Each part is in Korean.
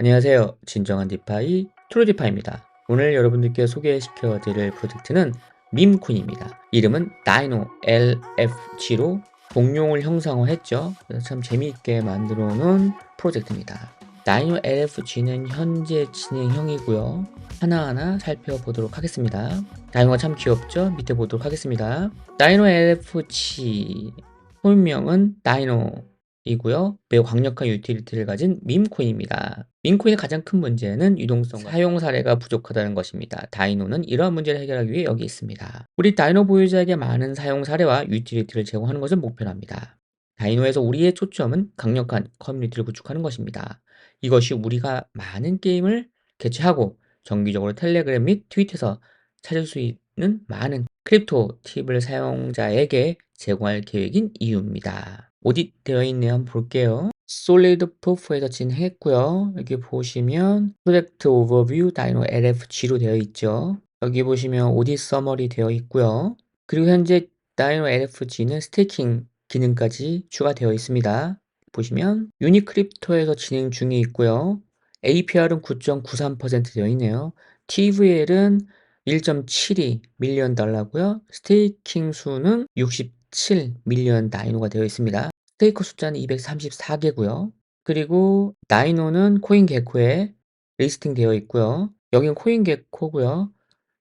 안녕하세요. 진정한 디파이 트루디파입니다. 오늘 여러분들께 소개시켜 드릴 프로젝트는 밈쿤입니다. 이름은 다이노 LFG로 공룡을 형상화했죠. 참 재미있게 만들어 놓은 프로젝트입니다. 다이노 LFG는 현재 진행형이고요. 하나하나 살펴보도록 하겠습니다. 다이노가 참 귀엽죠? 밑에 보도록 하겠습니다. 다이노 LFG 본명은 다이노 이고요. 매우 강력한 유틸리티를 가진 밈코인입니다. 밈코인의 가장 큰 문제는 유동성, 사용 사례가 부족하다는 것입니다. 다이노는 이러한 문제를 해결하기 위해 여기 있습니다. 우리 다이노 보유자에게 많은 사용 사례와 유틸리티를 제공하는 것을 목표로 합니다. 다이노에서 우리의 초점은 강력한 커뮤니티를 구축하는 것입니다. 이것이 우리가 많은 게임을 개최하고 정기적으로 텔레그램 및 트위터에서 찾을 수 있는 많은 크립토 팁을 사용자에게 제공할 계획인 이유입니다. 어디 되어 있네요. 한번 볼게요. 솔리드 프로프에서 진행했고요. 여기 보시면 프로젝트 오버뷰 다이노 LFG로 되어 있죠. 여기 보시면 오디 서머리 되어 있고요. 그리고 현재 다이노 LFG는 스테이킹 기능까지 추가되어 있습니다. 보시면 유니크립토에서 진행 중에 있고요. APR은 9.93% 되어 있네요. TVL은 1.72 밀리언 달러고요. 스테이킹 수는 60 7 밀리언 다이노가 되어 있습니다. 스테이커 숫자는 234개고요. 그리고 다이노는 코인 개코에 리스팅 되어 있고요. 여기는 코인 개코고요.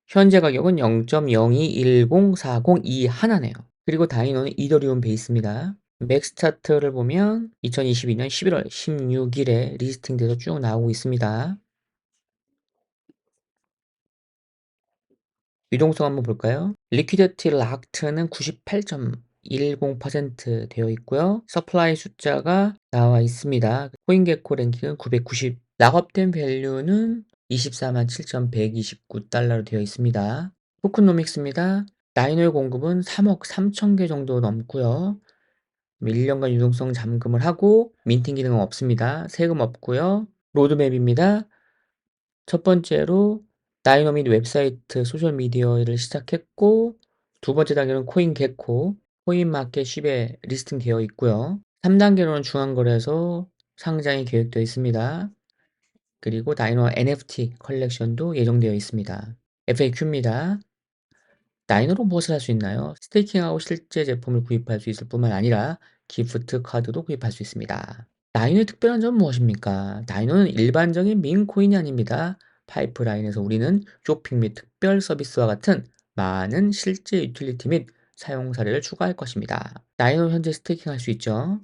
현재 가격은 0.021040이 하나네요. 그리고 다이노는 이더리움 베이스입니다. 맥스타트를 보면 2022년 11월 16일에 리스팅돼서 쭉 나오고 있습니다. 유동성 한번 볼까요? 리퀴디티 락트는 98.10% 되어 있고요. 서플라이 숫자가 나와 있습니다. 코인게코 랭킹은 990. 낙업된 밸류는 24만 7,129달러로 되어 있습니다. 토큰노믹스입니다. 다이노의 공급은 3억 3천 개 정도 넘고요. 1년간 유동성 잠금을 하고 민팅 기능은 없습니다. 세금 없고요. 로드맵입니다. 첫 번째로 다이너밋 웹사이트 소셜미디어를 시작했고 두 번째 단계는 코인 개코, 코인마켓 10에 리스팅 되어 있고요. 3단계로는 중앙거래소 상장이 계획되어 있습니다. 그리고 다이노 NFT 컬렉션도 예정되어 있습니다. FAQ입니다. 다이노로 무엇을 할 수 있나요? 스테이킹하고 실제 제품을 구입할 수 있을 뿐만 아니라 기프트 카드도 구입할 수 있습니다. 다이노의 특별한 점은 무엇입니까? 다이노는 일반적인 민 코인이 아닙니다. 파이프라인에서 우리는 쇼핑 및 특별 서비스와 같은 많은 실제 유틸리티 및 사용 사례를 추가할 것입니다. 다이노 현재 스테이킹 할 수 있죠.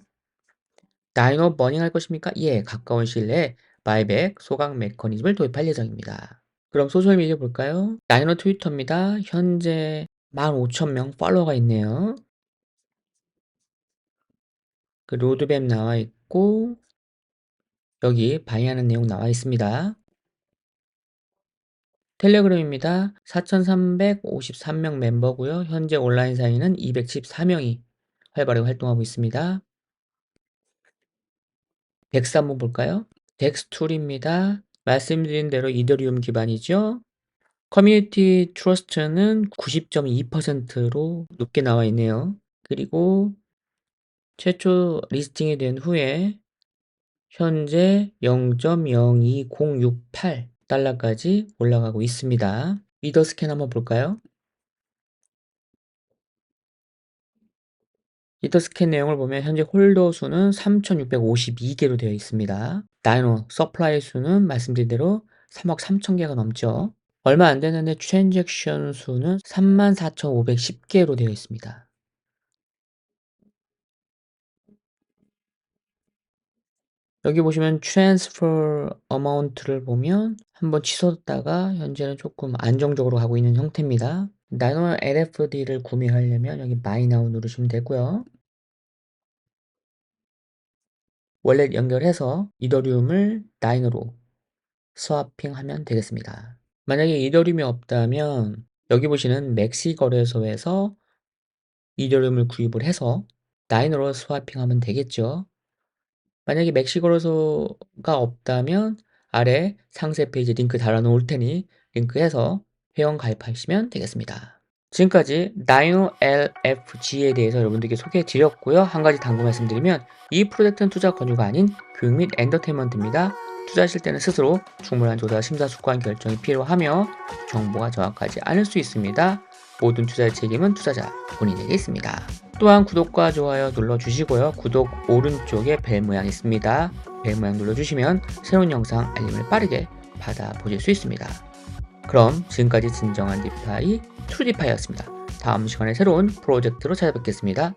다이노 버닝 할 것입니까? 예, 가까운 시일 내에 바이백 소각 메커니즘을 도입할 예정입니다. 그럼 소셜미디어 볼까요? 다이노 트위터입니다. 현재 15,000명 팔로워가 있네요. 그 로드맵 나와 있고 여기 바이하는 내용 나와 있습니다. 텔레그램입니다. 4,353명 멤버고요. 현재 온라인 사이는 214명이 활발하게 활동하고 있습니다. 덱스 한번 볼까요? 덱스 툴입니다. 말씀드린 대로 이더리움 기반이죠. 커뮤니티 트러스트는 90.2%로 높게 나와 있네요. 그리고 최초 리스팅이 된 후에 현재 0.02068 달러까지 올라가고 있습니다. 리더 스캔 한번 볼까요? 리더 스캔 내용을 보면 현재 홀더 수는 3,652개로 되어 있습니다. 다이노 서플라이 수는 말씀드린 대로 3억 3천 개가 넘죠. 얼마 안 되는데 트랜잭션 수는 34,510개로 되어 있습니다. 여기 보시면 트랜스퍼 어마운트를 보면 한번 치솟다가 현재는 조금 안정적으로 가고 있는 형태입니다. 나노 LFD를 구매하려면 여기 마이 나우 누르시면 되고요. 월렛 연결해서 이더리움을 다이노로 스와핑하면 되겠습니다. 만약에 이더리움이 없다면 여기 보시는 맥시 거래소에서 이더리움을 구입을 해서 다이노로 스와핑하면 되겠죠. 만약에 거래소가 없다면 아래 상세 페이지 링크 달아놓을 테니 링크해서 회원 가입하시면 되겠습니다. 지금까지 다이노 LFG에 대해서 여러분들께 소개해 드렸고요. 한 가지 당부 말씀드리면 이 프로젝트는 투자 권유가 아닌 교육 및 엔터테인먼트입니다. 투자하실 때는 스스로 충분한 조사, 심사숙고한 결정이 필요하며 정보가 정확하지 않을 수 있습니다. 모든 투자의 책임은 투자자 본인에게 있습니다. 또한 구독과 좋아요 눌러주시고요. 구독 오른쪽에 벨 모양 있습니다. 벨 모양 눌러주시면 새로운 영상 알림을 빠르게 받아보실 수 있습니다. 그럼 지금까지 진정한 디파이 트루디파이였습니다. 다음 시간에 새로운 프로젝트로 찾아뵙겠습니다.